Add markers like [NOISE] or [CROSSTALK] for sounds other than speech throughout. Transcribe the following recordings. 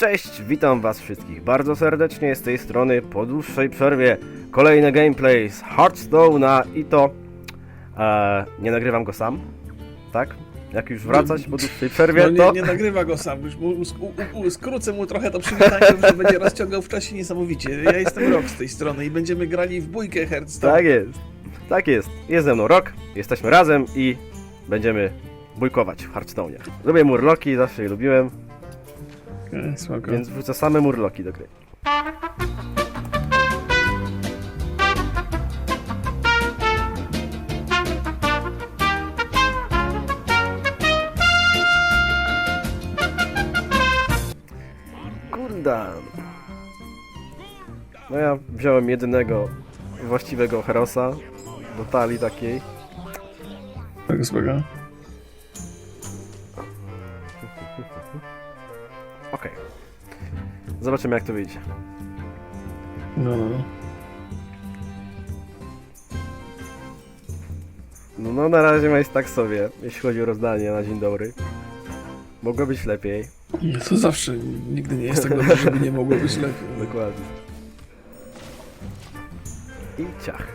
Cześć, witam was wszystkich bardzo serdecznie z tej strony po dłuższej przerwie. Kolejny gameplay z Hearthstone'a i to... E, nie nagrywam go sam, tak? Jak już wracać po dłuższej [LAUGHS] przerwie, No nie, to... nie nagrywa go sam, już mu, u, u, u, skrócę mu trochę to przywitanie, że będzie rozciągał w czasie niesamowicie. Ja jestem Rok z tej strony i będziemy grali w bójkę Hearthstone. Tak jest, tak jest. Jest ze mną Rok, jesteśmy razem i będziemy bójkować w Hearthstone'ie. Lubię murloki, zawsze je lubiłem, Spoko. więc wrzucę same murloki do gry. Guldan. No ja wziąłem jedynego właściwego herosa do talii takiej. Spoko. Zobaczymy jak to wyjdzie. No, no, no. No, no na razie jest tak sobie, jeśli chodzi o rozdanie na dzień dobry. Mogło być lepiej. To zawsze, nigdy nie jest tak dobrze, żeby nie mogło być lepiej. [LAUGHS] Dokładnie. I ciach.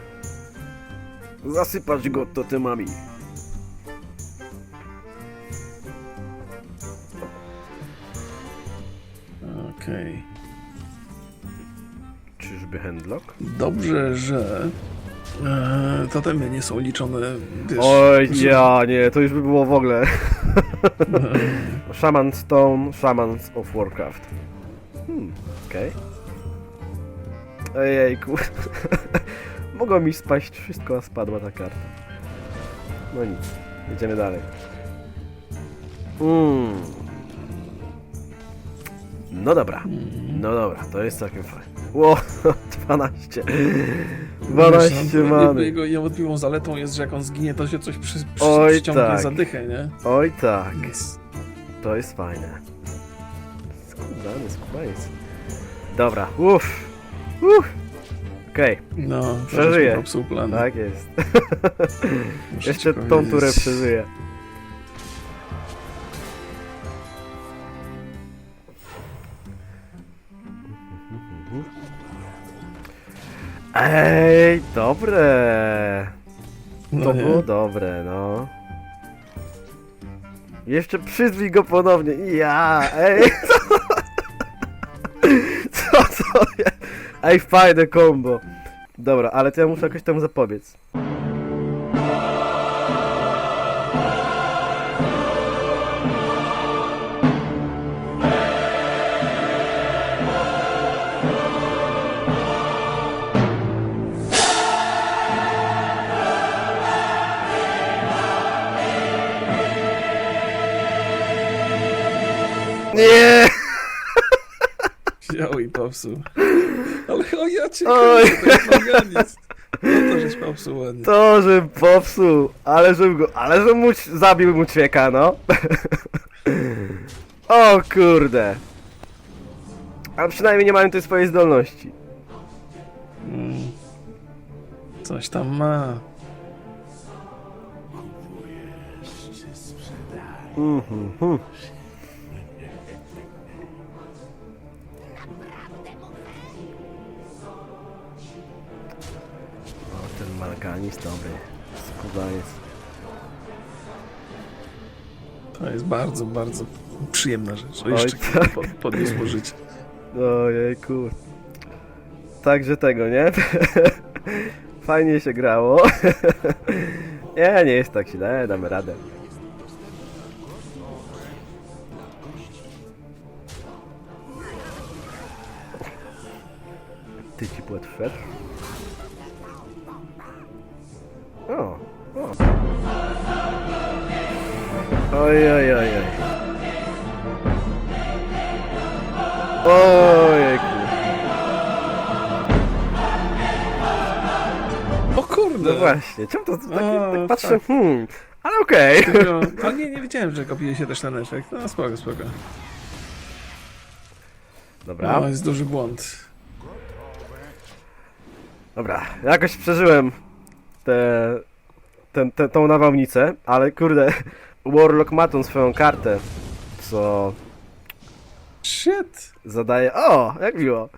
Zasypać go totemami. Okej. Czyżby handlock? Dobrze, że e, totemy nie są liczone, wiesz... Oj, że- ja nie, to już by było w ogóle. [LAUGHS] Shaman Stone, Shamans of Warcraft. Hmm, okej. Ejejku. [LAUGHS] Mogło mi spaść wszystko, a spadła ta karta. No nic, jedziemy dalej. Mm. No dobra, no dobra, to jest całkiem fajne. Ło, [LAUGHS] 12. 12 Wiesz, no, many. Jego niewątpliwą zaletą jest, że jak on zginie, to się coś przy, przy, Oj, przyciągnie tak. zadychę, nie? Oj tak. Więc To jest fajne. Skubany, skubańcy. Dobra, uff. Uff. Okej, No, Przeżyję. tak jest. [LAUGHS] Jeszcze tą turę przeżyję. Ej, dobre. No To nie? było dobre, no. Jeszcze przyzwij go ponownie. Ja, ej. [LAUGHS] Co to jest? Ej, fajne combo. Dobra, ale to ja muszę jakoś temu zapobiec. Popsuł. [LAUGHS] Ale o ja cię Oj. organizm. No to żeś popsuł ładnie. To, że popsuł, ale że go, ale że mu zabił mu ćwieka, no. [LAUGHS] o kurde. Ale przynajmniej nie mają tej swojej zdolności. Mm. Coś tam ma. Mhm, mhm. Malkanis dobry. Skubaniec. To jest bardzo, bardzo przyjemna rzecz. O, Oj, jeszcze tak. pod, podniósł mu życie. Ojejku. Także tego, nie? [LAUGHS] Fajnie się grało. [LAUGHS] nie, nie jest tak źle, damy radę. Ty ci wszedł? Oj, oj, oj, oj. Ojejku. O kurde! No właśnie, czemu to takie, O, tak patrzę, tak. hmm, ale okej. Tylko- nie, nie wiedziałem, że kopiuje się też ten efekt. No spoko, spoko. Dobra, No, jest duży błąd. dobra, jakoś przeżyłem ten, te, tą nawałnicę, ale kurde, Warlock ma tą swoją kartę, co Shit! Zadaje... O, jak miło.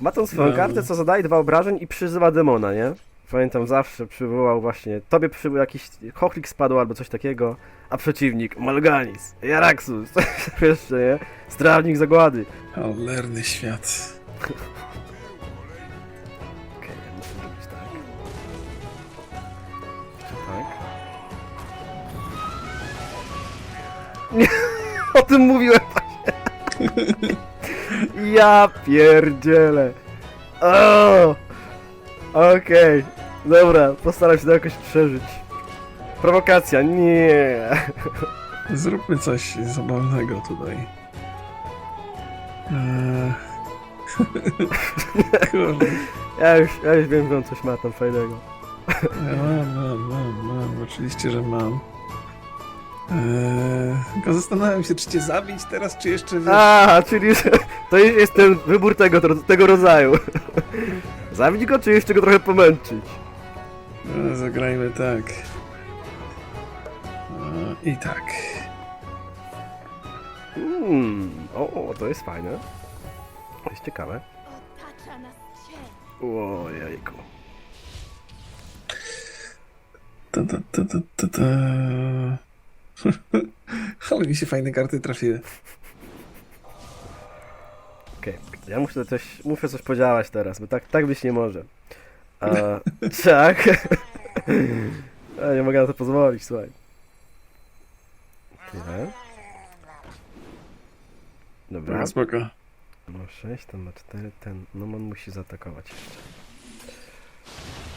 Ma tą swoją No. kartę, co zadaje dwa obrażeń i przyzywa demona, nie? Pamiętam, zawsze przywołał właśnie... Tobie przybył jakiś... Chochlik spadł albo coś takiego, a przeciwnik Malganis, Jaraxus, [LAUGHS] jeszcze, nie? Strażnik zagłady. Cholerny świat. Nie, [LAUGHS] o tym mówiłem właśnie. [LAUGHS] Ja pierdzielę. O! Okej, dobra, postaram się to jakoś przeżyć. Prowokacja, nie. [LAUGHS] Zróbmy coś zabawnego tutaj. Eee... Kurde. Ja już, ja już wiem, że on coś ma tam fajnego. Ja mam, mam, mam, mam. Oczywiście, że mam. Eee... Tylko zastanawiam się, czy cię zabić teraz, czy jeszcze... wiesz- A, czyli że to jest ten wybór tego, tego rodzaju. Zabić go, czy jeszcze go trochę pomęczyć? E, Zagrajmy tak. E, I tak. Hmm, o, o, to jest fajne. To jest ciekawe. Otacza nas cień. O, jajku. Ta, ta, ta, ta, ta, ta. [LAUGHS] Ale mi się fajne karty trafiły. Okej, ja muszę coś, muszę coś podziałać teraz, bo tak, tak być nie może. A, [LAUGHS] tak. [LAUGHS] ja nie mogę na to pozwolić, słuchaj. Tyle. Dobra. No, spoko. Ma 6, ten ma 4, ten. No on musi zaatakować jeszcze.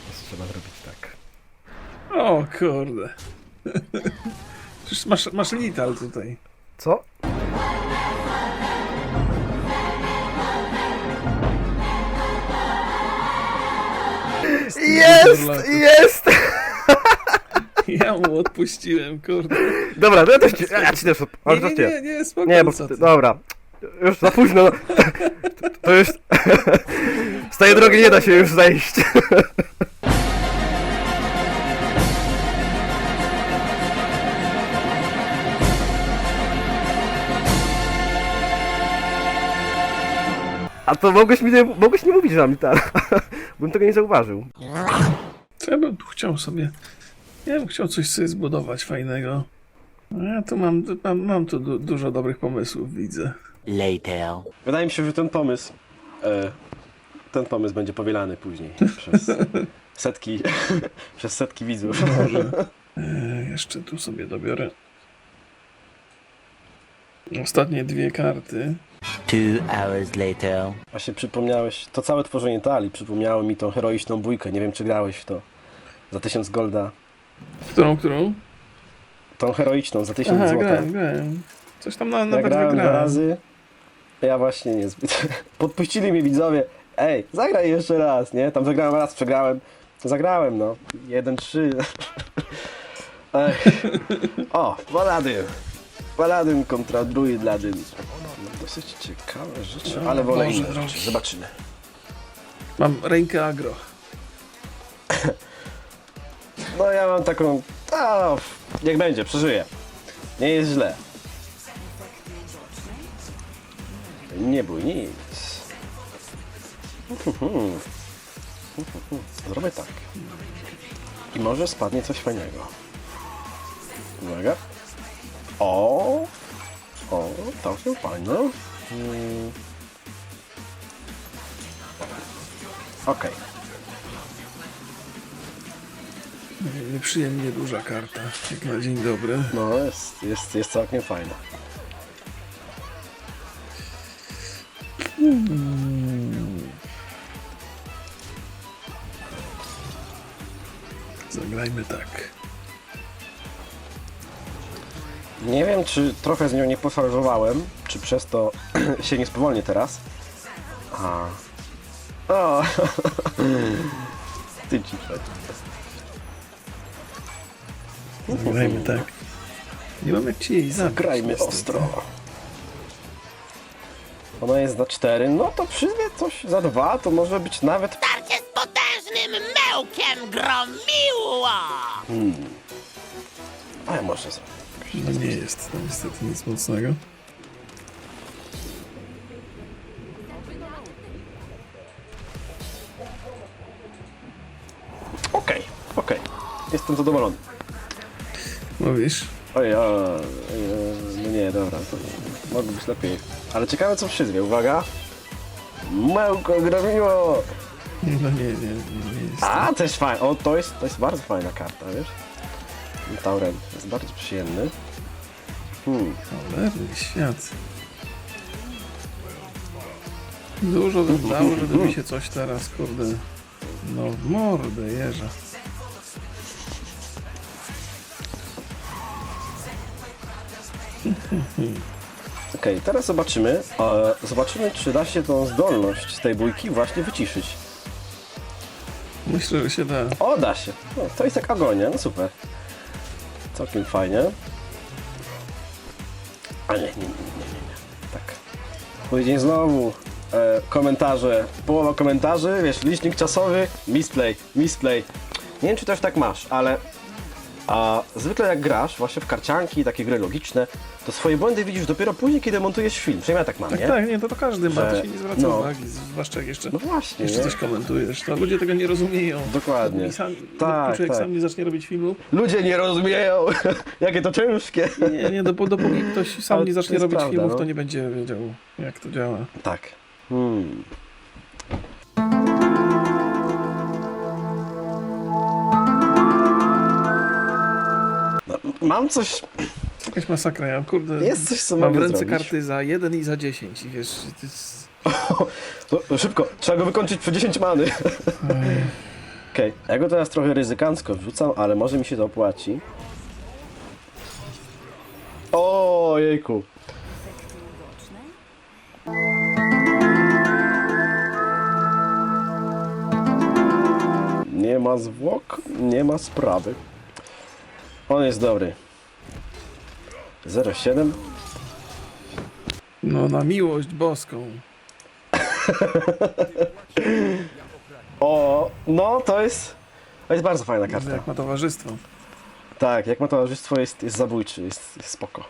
Więc trzeba zrobić tak. O kurde. Przecież masz, masz lital tutaj. Co? Jest! Jest! [LAUGHS] Ja mu odpuściłem, kurde. Dobra, to ja też ci, ja ci też Nie, ale to nie, nie, nie, spoko. Nie, bo co ty. dobra. Już za późno. [LAUGHS] To już. [LAUGHS] Z tej drogi nie da się już zejść. A to mogłeś mi nie, mogłeś nie mówić, że mam tak. Bym tego nie zauważył. Co ja bym tu chciał sobie... Ja bym chciał coś sobie zbudować fajnego. A Ja tu mam, mam, mam tu du dużo dobrych pomysłów, widzę. Later. Wydaje mi się, że ten pomysł. E, ten pomysł będzie powielany później [LAUGHS] przez setki. [LAUGHS] przez setki widzów. Może. [LAUGHS] E, jeszcze tu sobie dobiorę. Ostatnie dwie karty. Two hours later. Właśnie przypomniałeś, to całe tworzenie talii przypomniało mi tą heroiczną bójkę. Nie wiem, czy grałeś w to. Za 1000 golda. Którą, którą? Tą heroiczną za 1000 Aha, złota. grałem, grałem. Coś tam na, Ja nawet grałem dwa razy. Ja właśnie niezbyt. [LAUGHS] Podpuścili mnie widzowie. Ej, zagraj jeszcze raz, nie? Tam zagrałem raz, przegrałem. Zagrałem, no. 1-3. [LAUGHS] Ej. O, Paladyn. Paladyn kontra Druid Ladyn. No, dosyć ciekawe rzeczy, No, ale wolę Boże inne drogi. rzeczy. Zobaczymy. Mam rękę agro. [LAUGHS] No ja mam taką... A, niech będzie, przeżyję. Nie jest źle. Nie bój nic. [LAUGHS] Zrobię tak. I może spadnie coś fajnego. Uwaga. O! O, całkiem fajne. Mm. Okej. Nieprzyjemnie duża karta, jak na dzień dobry. No, jest, jest, jest całkiem fajna. Zagrajmy tak. Nie wiem, czy trochę z nią nie poszarżowałem, czy przez to [CLEARS THROAT] się nie spowolnię teraz. A. O! [LAUGHS] Ty cicho. Zagrajmy tak. Nie mam jak ci jej zabrać. Grajmy niestety. ostro. Ona jest za 4, no to przyzwie coś za 2, to może być nawet... Starcie z potężnym mełkiem gromiło! A ja może zrobię. No nie jest to niestety nic mocnego. Okej, okej. Jestem zadowolony. No Mówisz? Ojej, o, e, no nie, dobra, to mogło być lepiej. Ale ciekawe co przyzwie, uwaga. Małko grabiło! No nie, nie, nie jest. A, to jest fajne. O, to jest, to jest bardzo fajna karta, wiesz? Tauren jest bardzo przyjemny. Hmm. Cholerny świat. Dużo bym dał, żeby mi się coś teraz, kurde, no w mordę jeża. Okej, teraz zobaczymy. E, zobaczymy, czy da się tą zdolność z tej bójki właśnie wyciszyć. Myślę, że się da. O, da się. No, to jest jak agonia, no super. Całkiem fajnie. A nie, nie, nie, nie, nie. Tak. Później znowu e, komentarze. Połowa komentarzy, wiesz, licznik czasowy, misplay, misplay. Nie wiem, czy też tak masz, ale a zwykle jak grasz właśnie w karcianki, takie gry logiczne, to swoje błędy widzisz dopiero później, kiedy montujesz film. Przynajmniej ja tak mam, Tak, nie? tak, nie, to, to każdy ma, to się nie zwraca no. uwagi, zwłaszcza jak jeszcze, No właśnie, jeszcze nie? coś komentujesz, to ludzie tego nie rozumieją. Dokładnie. I sam, Tak, tak, człowiek tak. sam nie zacznie robić filmu, Ludzie nie rozumieją, [LAUGHS] jakie to ciężkie. nie, nie, dopó- dopóki ktoś sam Ale nie zacznie robić prawda, filmów, no. to nie będzie wiedział, jak to działa. Tak. Hmm. Mam coś. Jakaś masakra, ja kurde, Jest coś, co mam w ręce zrobić. karty za 1 i za 10 i wiesz, to jest... To, [LAUGHS] to szybko, trzeba go wykończyć przy 10 many. Okej, ja go teraz trochę ryzykancko wrzucam, ale może mi się to opłaci. O jejku. Nie ma zwłok, nie ma sprawy. On jest dobry. 07. No na miłość boską. [LAUGHS] O, no to jest. To jest bardzo fajna karta. Jak ma towarzystwo. Tak, jak ma towarzystwo jest, jest zabójczy, jest, jest spoko.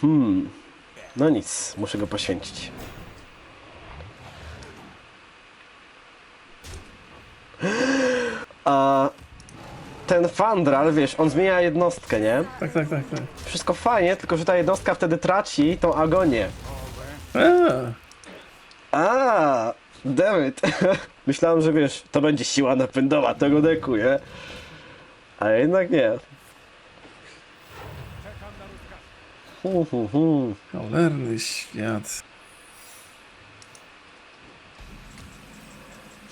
Hmm. No nic, muszę go poświęcić. [GASPS] A ten Fandral, wiesz, on zmienia jednostkę, nie? Tak, tak, tak, tak. Wszystko fajnie, tylko że ta jednostka wtedy traci tą agonię. A, A, David. [LAUGHS] Myślałem, że wiesz, to będzie siła napędowa tego deku, nie? A jednak nie. Hu, hu, hu. cholerny świat.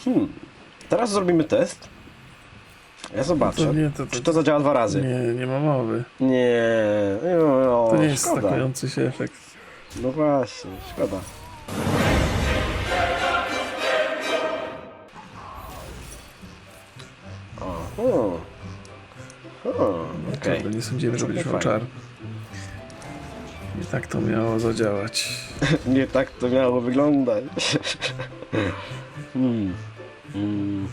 Hmm. Teraz zrobimy test. Ja zobaczę. To nie, to, Czy to, to zadziała dwa razy? nie, nie ma mowy. Nie. No, To nie jest szkoda. stakujący się efekt. No właśnie, szkoda. O, o. O, okej. Nie sądziłem, że będziesz miał fajnie. czar. I tak to miało zadziałać. [LAUGHS] Nie tak to miało wyglądać. [LAUGHS] hmm. Hmm.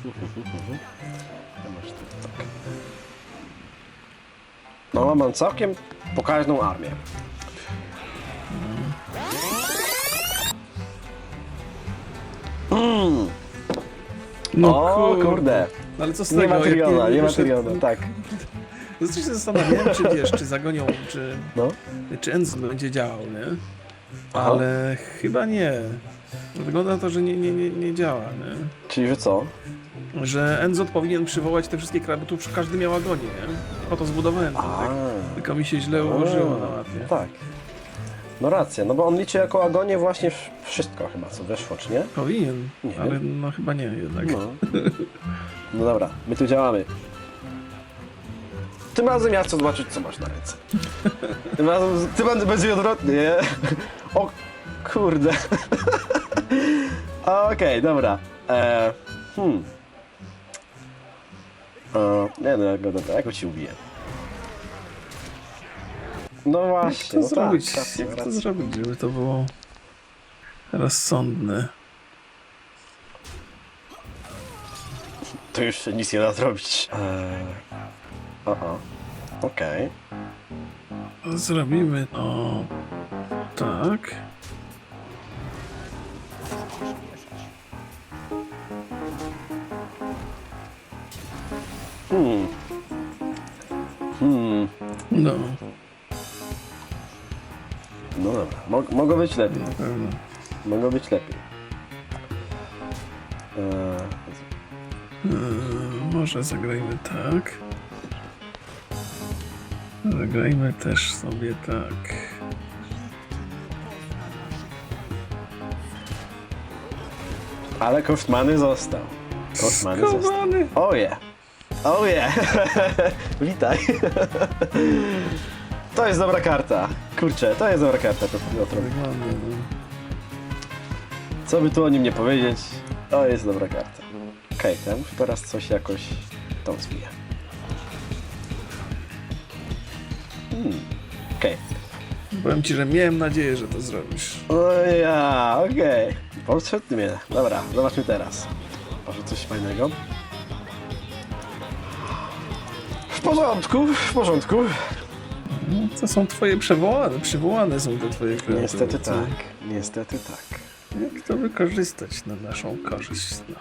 No, mam całkiem pokaźną armię. Mm. o, kurde. No ale co z Nie tego? ma jak Tyriona, nie ma Tyriona, tak. Zresztą się zastanawiałem, czy wiesz, czy zagonią, czy, No. czy Enzo będzie działał, nie? Aha. Ale chyba nie. Wygląda na to, że nie, nie, nie, nie działa, nie? Czyli, że co? Że Enzo powinien przywołać te wszystkie kraby, tu każdy miał agonię, nie? Po to zbudowałem ten A. deck. Tylko mi się źle ułożyło na mapie. Tak. No racja, no bo on liczy jako agonię właśnie wsz- wszystko chyba, co weszło, czy nie? Powinien, Nie ale no chyba nie jednak. No. no dobra, my tu działamy. Tym razem ja chcę zobaczyć, co masz na ręce. Tym razem, tym razem będzie odwrotnie, nie? O kurde. [LAUGHS] Okej, dobra. E, hmm. E, nie no, jak go dobra, jak go ci ubiję? No Jak właśnie, to no zrobić? tak, racja, Jak to zrobić, żeby to było rozsądne? To już się nic nie da zrobić. Eee, o, o. Okej. Zrobimy o tak. No, No dobra, Mog mogło być lepiej. na pewno. Mogło być lepiej. E, może zagrajmy tak. Zagrajmy też sobie tak. ale koszt many został. Koszt many został. Oh Oje. [LAUGHS] Witaj. [LAUGHS] to jest dobra karta. Kurczę, to jest dobra karta. To Piotr. Wygląda, no. Co by tu o nim nie powiedzieć, to jest dobra karta. Okej, okay, muszę teraz coś jakoś tą zbiję. Hmm. Okej. Powiem ci, że miałem nadzieję, że to zrobisz. O ja, okej. Podszedł mnie. Dobra, zobaczmy teraz. Może coś fajnego. W porządku, w porządku. No, to są twoje przywołane, przywołane są te twoje kreatury. Niestety co? tak, niestety tak. Jak to wykorzystać na naszą korzyść? No,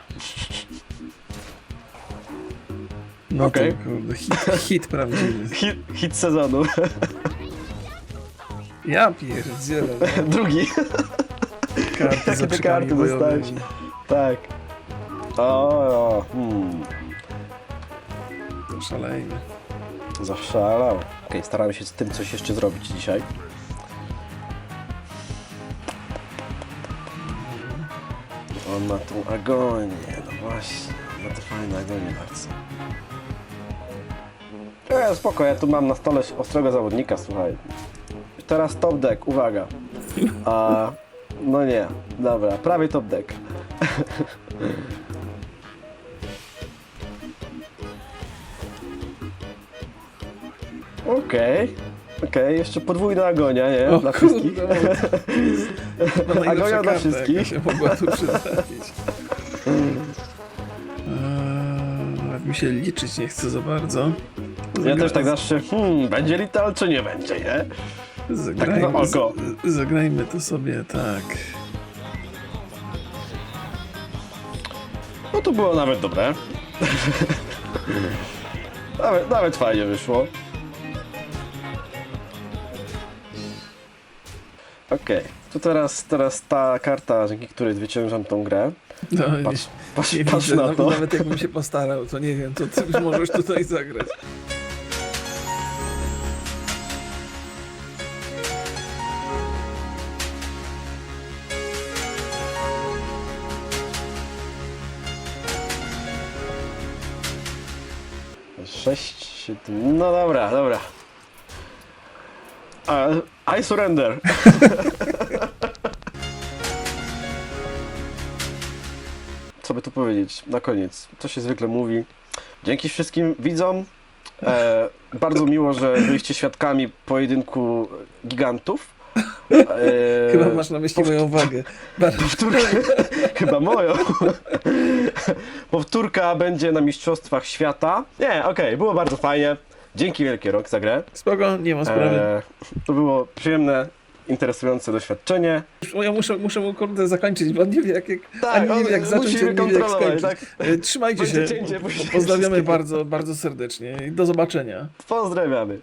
no Okej. to kurde, hit, hit prawdziwy. [LAUGHS] Hit, hit sezonu. [LAUGHS] Ja pierdzielę, no. [LAUGHS] Drugi. karty Jakie za te przykami karty dostałeś? bojowymi. Tak. O, o hmm. Szalejmy. Zaszalał. Okej, staramy się z tym coś jeszcze zrobić dzisiaj. On ma tą agonię, no właśnie. Ma to fajne agonię bardzo. E, spoko, ja tu mam na stole ostrego zawodnika, słuchaj. Teraz top deck, uwaga. A, no nie, dobra, prawie top deck. [LAUGHS] Okej. Okej, jeszcze podwójna agonia, nie? Dla wszystkich. [LAUGHS] najlepsza Agonia dla wszystkich. się mogła tu przytrafić. Eee, mi się liczyć nie chce za bardzo. Ja też tak zawsze, hmm, będzie lital czy nie będzie, nie? Zagrajmy, tak na oko. z- zagrajmy to sobie tak. No to było nawet dobre. [LAUGHS] nawet, nawet fajnie wyszło. Okej, to teraz, teraz ta karta, dzięki której zwyciężam tą grę. No, Patrz, patrz, nie, nie patrz widzę, na to. nawet jakbym się postarał, to nie wiem, to ty już możesz tutaj zagrać. Sześć, siedem, no dobra, dobra. A, I surrender. [LAUGHS] Co by tu powiedzieć na koniec? To się zwykle mówi. Dzięki wszystkim widzom. E, bardzo miło, że byliście świadkami pojedynku gigantów. E, Chyba masz na myśli moją wagę. Bardzo Powtórka, [LAUGHS] chyba moją. Powtórka będzie na Mistrzostwach Świata. Nie, okej, było bardzo fajnie. Dzięki wielkie rok za grę. spoko, nie ma sprawy. E, to było przyjemne, interesujące doświadczenie. Ja muszę, muszę mu kurde zakończyć, bo on nie wie jak, jak, Tak, ani nie on wie jak zacząć, ani nie wie jak kontrolować, skończyć. tak? E, Trzymajcie Będzie się, cięcie, pozdrawiamy bardzo, bardzo serdecznie i do zobaczenia. Pozdrawiamy.